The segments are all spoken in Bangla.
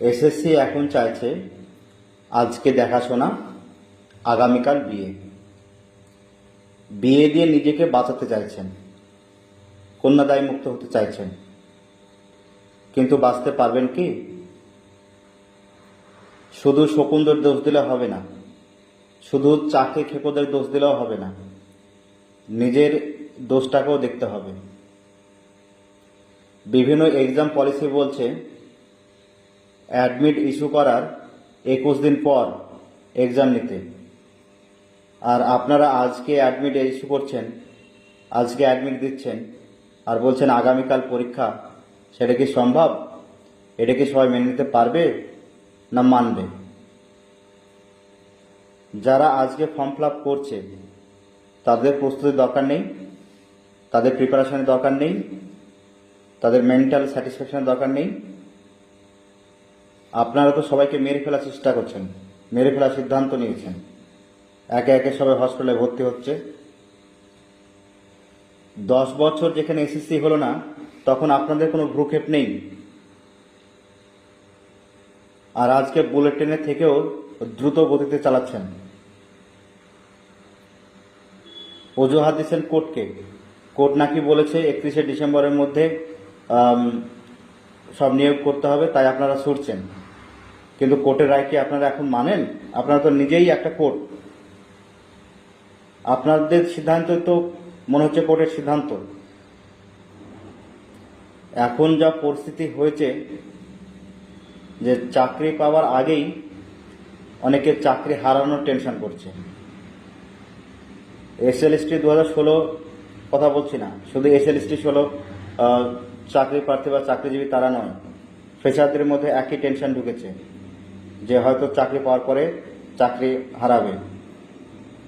এসএসসি এখন চাইছে আজকে দেখাশোনা, আগামীকাল বিয়ে। বিয়ে দিয়ে নিজেকে বাঁচাতে চাইছেন কন্যাদায় মুক্ত হতে চাইছেন। কিন্তু বাঁচতে পারবেন কি? শুধু শকুনদের দোষ দিলে হবে না, শুধু চাকরি খেকোদের দোষ দিলেও হবে না, নিজের দোষটাকেও দেখতে হবে। বিভিন্ন এক্সাম পলিসি বলছে অ্যাডমিট ইস্যু করার একুশ দিন পর এক্সাম নিতে। আর আপনারা আজকে অ্যাডমিট ইস্যু করছেন, আজকে অ্যাডমিট দিচ্ছেন আর বলছেন আগামীকাল পরীক্ষা, সেটা কি সম্ভব? এটা কি সবাই মেনে নিতে পারবে না মানবে? যারা আজকে ফর্ম ফিল আপ করছে, তাদের প্রস্তুতির দরকার নেই, তাদের প্রিপারেশনের দরকার নেই, তাদের মেন্টাল স্যাটিসফ্যাকশনের দরকার নেই আপনারা তো সবাইকে মেরে ফেলার চেষ্টা করছেন, মেরে ফেলার সিদ্ধান্ত নিয়েছেন। একে একে সবাই হসপিটালে ভর্তি হচ্ছে। দশ বছর যেখানে এসএসসি হলো না, তখন আপনাদের কোনো ভ্রুক্ষেপ নেই। আর আজকে বুলেট ট্রেনের থেকেও দ্রুত গতিতে চালাচ্ছেন। অজুহাত দিচ্ছেন কোর্টকে। কোর্ট নাকি বলেছে, একত্রিশে ডিসেম্বরের মধ্যে সব নিয়োগ করতে হবে, তাই আপনারা ছুটছেন কিন্তু কোর্টের রায় কি আপনারা এখন মানেন? আপনারা তো নিজেই একটা কোর্ট। আপনাদের সিদ্ধান্ত তো মনে হচ্ছে কোর্টের সিদ্ধান্ত। এখন যা পরিস্থিতি হয়েছে, যে চাকরি পাওয়ার আগেই অনেকে চাকরি হারানোর টেনশন করছে। এসএলএসটি দু হাজার ষোলো কথা বলছি না। শুধু এস এল এসএলএসটি ষোলো চাকরি প্রার্থী বা চাকরিজীবী তারা নয় ফ্রেশারদের মধ্যে একই টেনশন ঢুকেছে। যে হয়তো চাকরি পাওয়ার পরে চাকরি হারাবে।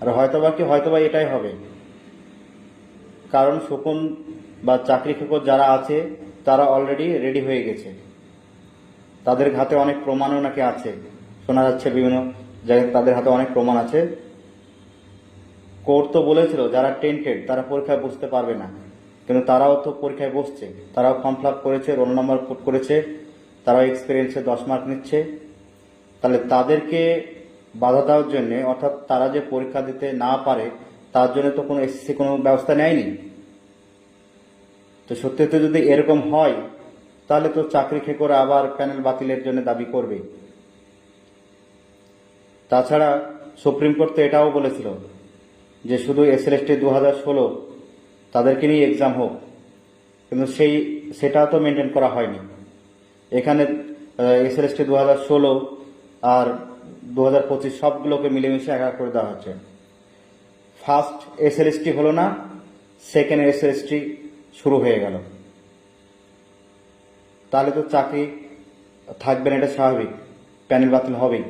আর হয়তোবা কি, হয়তোবা এটাই হবে। কারণ শকুন বা চাকরি খেকর যারা আছে, তারা অলরেডি রেডি হয়ে গেছে। তাদের হাতে অনেক প্রমাণও নাকি আছে। শোনা যাচ্ছে বিভিন্ন জায়গায় তাদের হাতে অনেক প্রমাণ আছে। কোর্ট তো বলেছিল, যারা টেন্টেড তারা পরীক্ষায় বসতে পারবে না। কিন্তু তারাও তো পরীক্ষায় বসছে। তারাও ফর্ম ফিল করেছে রোল নাম্বার করেছে। তারাও এক্সপিরিয়েন্সে দশ মার্ক নিচ্ছে। তাহলে তাদেরকে বাধা দেওয়ার জন্য, অর্থাৎ তারা যে পরীক্ষা দিতে না পারে, তার জন্য তো কোনো এসএসসি কোনো ব্যবস্থা নেয়নি। তো সত্যিতে যদি এরকম হয়, তাহলে তো চাকরি খেকোরা আবার প্যানেল বাতিলের জন্য দাবি করবে। তাছাড়া সুপ্রিম কোর্ট তো এটাও বলেছিল যে শুধু এসএলএসটি দু হাজার ষোলো তাদেরকে নিয়ে এক্সাম হোক, কিন্তু সেই সেটাও তো মেনটেন করা হয়নি। এখানে এসএলএসটি দু হাজার ষোলো আর দু হাজার পঁচিশ সবগুলোকে মিলেমিশে একা করে দেওয়া হচ্ছে। ফার্স্ট এসএলএসটি হলো না সেকেন্ড এসএলএসটি শুরু হয়ে গেল। তাহলে তো চাকরি থাকবে না, এটা স্বাভাবিক। প্যানেল বাতিল হবেই।